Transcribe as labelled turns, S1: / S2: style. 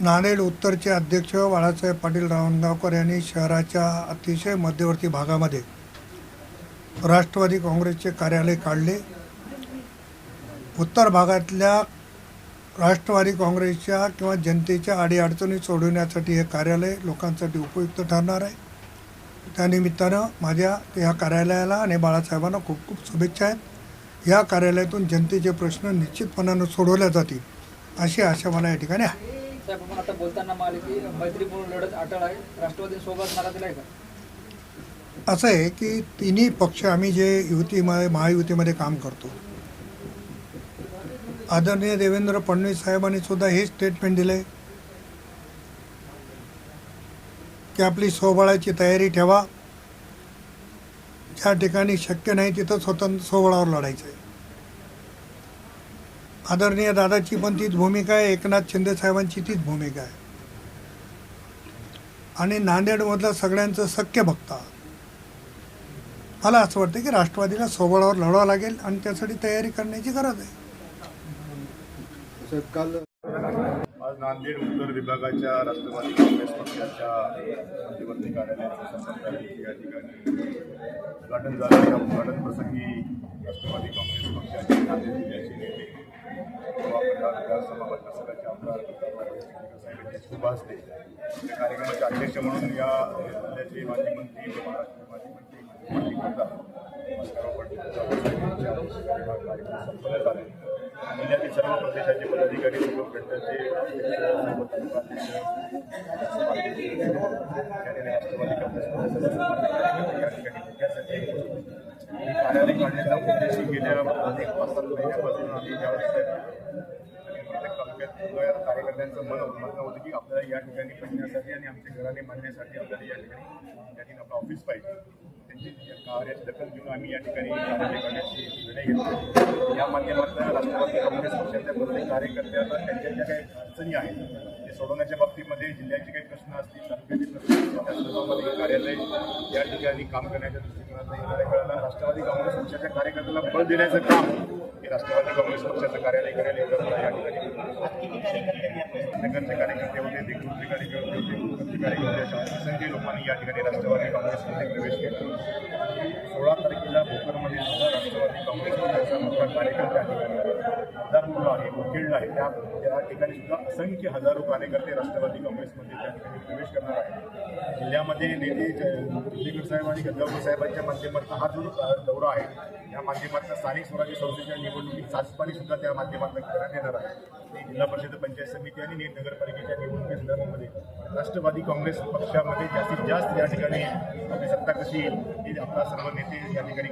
S1: नांदेड उत्तरचे अध्यक्ष बाळासाहेब पाटील रावणगावकर यांनी शहराच्या अतिशय मध्यवर्ती भागामध्ये राष्ट्रवादी काँग्रेसचे कार्यालय काढले. उत्तर भागातल्या राष्ट्रवादी काँग्रेसच्या किंवा जनतेच्या अडीअडचणी सोडवण्यासाठी हे कार्यालय लोकांसाठी उपयुक्त ठरणार आहे. त्यानिमित्तानं माझ्या या कार्यालयाला आणि बाळासाहेबांना खूप खूप शुभेच्छा आहेत. या कार्यालयातून जनतेचे प्रश्न निश्चितपणानं सोडवल्या जातील अशी आशा मला या ठिकाणी आहे.
S2: साहेब आपण आता बोलताना म्हणाले की मैत्रीपूर्ण लढत अटळ आहे. राष्ट्रवादीसोबत नारा दिलाय का?
S1: असं आहे की तिन्ही पक्ष आम्ही जे युतीमध्ये महायुतीमध्ये काम करतो. आदरणीय देवेंद्र फडणवीस साहेबांनी सुद्धा हे स्टेटमेंट दिलं आहे की आपली सोबळाची तयारी ठेवा. ज्या ठिकाणी शक्य नाही तिथं स्वतंत्र सोबळावर लढायचं आहे. आदरणीय दादाची पण तीच भूमिका आहे एकनाथ शिंदे साहेबांची तीच भूमिका आहे. आणि नांदेडमधलं सगळ्यांचं सख्य भक्त. मला असं वाटतं की राष्ट्रवादीला सोबळावर लढावं लागेल आणि त्यासाठी तयारी करण्याची गरज आहे.
S3: काल
S4: आज नांदेड उत्तर विभागाच्या राष्ट्रवादी काँग्रेस पक्षाच्या मध्यवर्ती या ठिकाणी उद्घाटन झालं. या उद्घाटन प्रसंगी राष्ट्रवादी काँग्रेस पक्षाचे मतदारसंघाचे आमदार असते या कार्यक्रमाचे अध्यक्ष म्हणून या जिल्ह्याचे माजी मंत्री महाराष्ट्र माजी मंत्री माजी खासदार कार्यक्रम संपन्न झाले. जिल्ह्यातील सर्व प्रदेशाचे पदाधिकारी सर्व गटाचे कार्यालय काढण्याचा उद्देश गेल्या अनेक पाच सात महिन्यापासून आम्ही ज्यावेळेस कार्यकर्त्यांचं मन म्हणणं होतं की आपल्याला या ठिकाणी बनण्यासाठी आणि आमच्या घराने बांधण्यासाठी आपल्याला या ठिकाणी या ठिकाणी आपलं ऑफिस पाहिजे. त्यांची या कार्याची दखल घेऊन आम्ही या ठिकाणी कार्यालय करण्याची निर्णय घेतला. या माध्यमातून राष्ट्रवादी काँग्रेस पक्षाच्या प्रत्येक कार्यकर्त्यांना त्यांच्या ज्या काही अडचणी आहेत ते सोडवण्याच्या बाबतीमध्ये जिल्ह्याचे काही प्रश्न असतील तालुक्याचे प्रश्न असतील कार्यालय या ठिकाणी काम करण्याच्या दृष्टिकोनातून येणाऱ्या काळाला राष्ट्रवादी काँग्रेस पक्षाच्या कार्यकर्त्याला बळ देण्याचं काम हे राष्ट्रवादी काँग्रेस पक्षाचं कार्यालय करायला एवढं मला या ठिकाणी. नगरचे कार्यकर्ते होते देगलूरचे कार्यकर्ते होते कोकणचे कार्यकर्ते अशा असंख्य लोकांनी या ठिकाणी राष्ट्रवादी काँग्रेसमध्ये प्रवेश केला. सोळा तारखेला भोकरमध्ये सुद्धा राष्ट्रवादी काँग्रेसमध्ये पक्षाचा मोठा कार्यक्रम त्या आहे मुखेड आहे त्या त्या ठिकाणी सुद्धा असंख्य हजारो कार्यकर्ते राष्ट्रवादी काँग्रेसमध्ये. त्या ठिकाणी प्रवेश करणार आहेत जिल्ह्यामध्ये नेते मुरलीधर साहेब आणि गंगापूर साहेबांच्या माध्यमातून हा जो दौरा आहे या माध्यमातून स्थानिक स्वराज्य संस्थेच्या निवडणुकीत सातपाणी सुद्धा त्या माध्यमातून करण्यात येणार आहे. जिल्हा परिषद पंचायत समिती आणि नेट नगरपालिकेच्या निवडणुकी संदर्भामध्ये राष्ट्रवादी काँग्रेस पक्षामध्ये जास्तीत जास्त या ठिकाणी आपली सत्ता कशी येईल हे आपला सर्व नेते या ठिकाणी